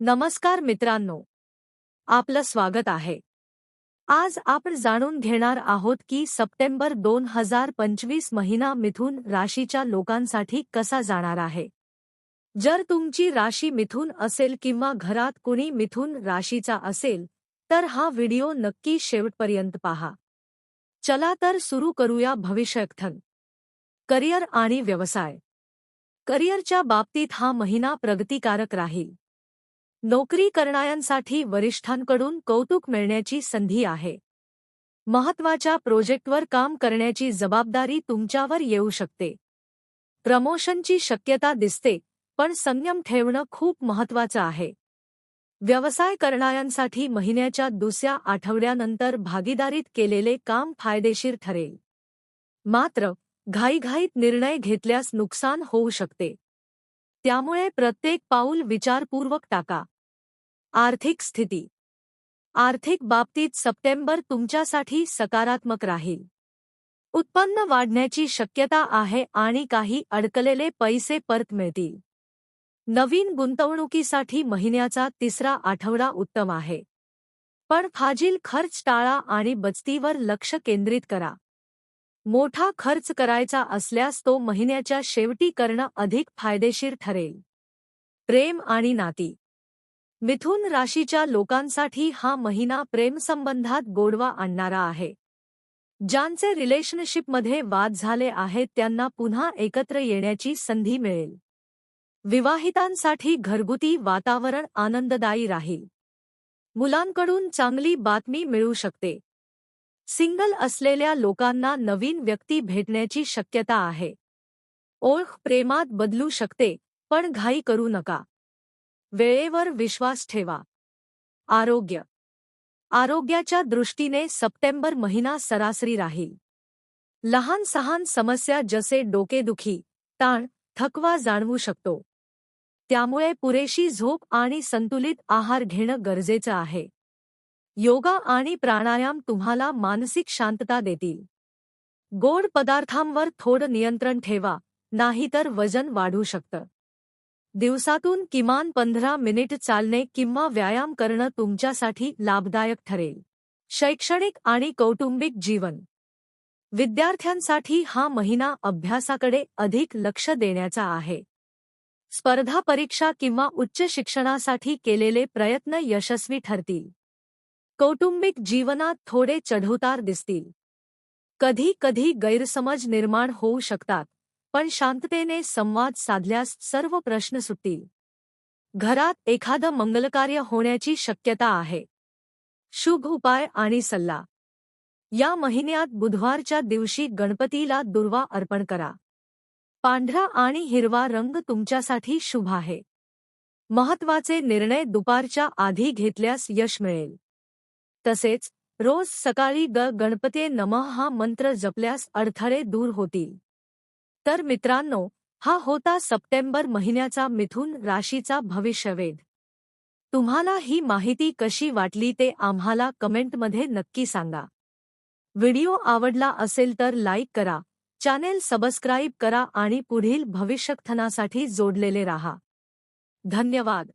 नमस्कार मित्रांनो. आपलं स्वागत आहे. आज आपण जाणून घेणार आहोत की सप्टेंबर दोन हजार पंचवीस महिना मिथून राशीच्या लोकांसाठी कसा जाणार आहे. जर तुमची राशी मिथून असेल किंवा घरात कुणी मिथून राशीचा असेल तर हा व्हिडिओ नक्की शेवटपर्यंत पहा. चला तर सुरू करूया भविष्यकथन. करिअर आणि व्यवसाय. करिअरच्या बाबतीत हा महिना प्रगतिकारक राहील. नोकरी करणाऱ्यांसाठी वरिष्ठांकडून कौतुक मिळण्याची संधी आहे. महत्त्वाच्या प्रोजेक्टवर काम करण्याची जबाबदारी तुमच्यावर येऊ शकते. प्रमोशनची शक्यता दिसते पण संयम ठेवणं खूप महत्वाचं आहे. व्यवसाय करणाऱ्यांसाठी महिन्याच्या दुसऱ्या आठवड्यानंतर भागीदारीत केलेले काम फायदेशीर ठरेल. मात्र घाईघाईत निर्णय घेतल्यास नुकसान होऊ शकते. त्यामुळे प्रत्येक पाऊल विचारपूर्वक टाका. आर्थिक स्थिती. आर्थिक बाबतीत सप्टेंबर तुमच्यासाठी सकारात्मक राहील. उत्पन्न वाढण्याची शक्यता आहे आणि काही अडकलेले पैसे परत मिळतील. नवीन गुंतवणुकीसाठी महिन्याचा तिसरा आठवडा उत्तम आहे. पण फाजील खर्च टाळा आणि बचतीवर लक्ष केंद्रित करा. मोठा खर्च करायचा असल्यास तो महिन्याच्या शेवटी करणं अधिक फायदेशीर ठरेल. प्रेम आणि नाती. मिथुन राशीच्या लोकांसाठी हा महिना प्रेमसंबंधात गोडवा आणणारा आहे. ज्यांचे रिलेशनशिपमध्ये वाद झाले आहेत त्यांना पुन्हा एकत्र येण्याची संधी मिळेल. विवाहितांसाठी घरगुती वातावरण आनंददायी राहील. मुलांकडून चांगली बातमी मिळू शकते. सिंगल असलेल्या लोकांना नवीन व्यक्ती भेटण्याची शक्यता आहे. ओळख प्रेमात बदलू शकते पण घाई करू नका. वेळेवर विश्वास ठेवा. आरोग्य. आरोग्याच्या दृष्टीने सप्टेंबर महिना सरासरी राहील. लहान सहान समस्या जसे डोकेदुखी ताण थकवा जाणवू शकतो. त्यामुळे पुरेशी झोप आणि संतुलित आहार घेणं गरजेचं आहे. योगा आणि प्राणायाम तुम्हाला मानसिक शांतता देतील. गोड पदार्थांवर थोडं नियंत्रण ठेवा नाहीतर वजन वाढू शकतं. दिवसातून किमान पंधरा मिनिट चालणे किंवा व्यायाम करणं तुमच्यासाठी लाभदायक ठरेल. शैक्षणिक आणि कौटुंबिक जीवन. विद्यार्थ्यांसाठी हा महिना अभ्यासाकडे अधिक लक्ष देण्याचा आहे. स्पर्धा परीक्षा किंवा उच्च शिक्षणासाठी केलेले प्रयत्न यशस्वी ठरतील. कौटुंबिक जीवनात थोडे चढउतार दिसतील. कधी कधी गैरसमज निर्माण होऊ शकतात. पण शांततेने संवाद साधल्यास सर्व प्रश्न सुटतील. घरात एखादं मंगलकार्य होण्याची शक्यता आहे. शुभ उपाय आणि सल्ला. या महिन्यात बुधवारच्या दिवशी गणपतीला दुर्वा अर्पण करा. पांढरा आणि हिरवा रंग तुमच्यासाठी शुभ आहे. महत्त्वाचे निर्णय दुपारच्या आधी घेतल्यास यश मिळेल. तसेच रोज सकाळी ग गणपते नमः हा मंत्र जपल्यास अडथळे दूर होतील. तर मित्रांनो हा होता सप्टेंबर महिन्याचा मिथुन राशीचा भविष्यवेध. तुम्हाला ही माहिती कशी वाटली ते आम्हाला कमेंटमध्ये नक्की सांगा. व्हिडिओ आवडला असेल तर लाईक करा चॅनेल सबस्क्राईब करा आणि पुढील भविष्यकथनासाठी जोडलेले राहा. धन्यवाद.